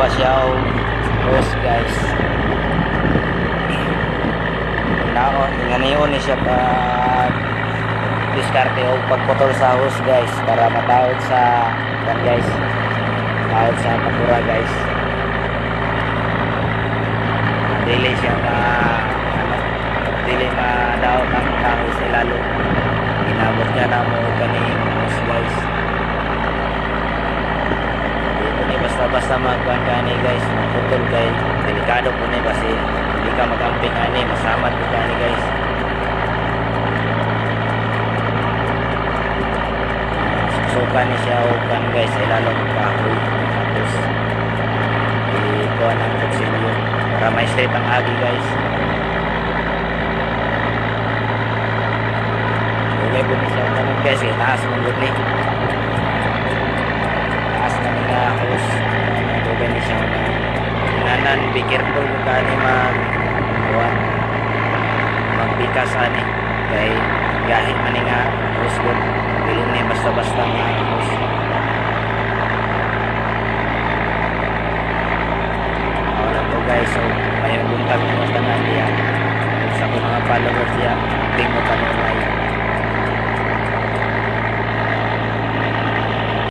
Nagawa siya o host guys. Nako, ni siya pag diskarte o pagputol sa host guys para matawid sa kan guys. Tawid sa pakura guys. Dili siya ma ano, dili madaot ang tao sa lalo. Inabot niya na mo kani host guys. Basta-basta magkuhan ka ni guys, magputol kay delikado po ni kasi hindi ka magamping ani, masamad po ka guys. Susukan ni siya o kan guys, ay lalo ng kahoy. Tapos, ikuha ng kutsilyo para may straight ang agi guys. Po ni siya guys, kay taas mong ni. Taas na nga host. Tugay ni siya na nanan, be careful kung kani mag kuhan magbikas ani. Kay gahi man nga good. Dili ni basta-basta nga to guys, so mayroong buntag mo tanan niya. Sa mga followers niya,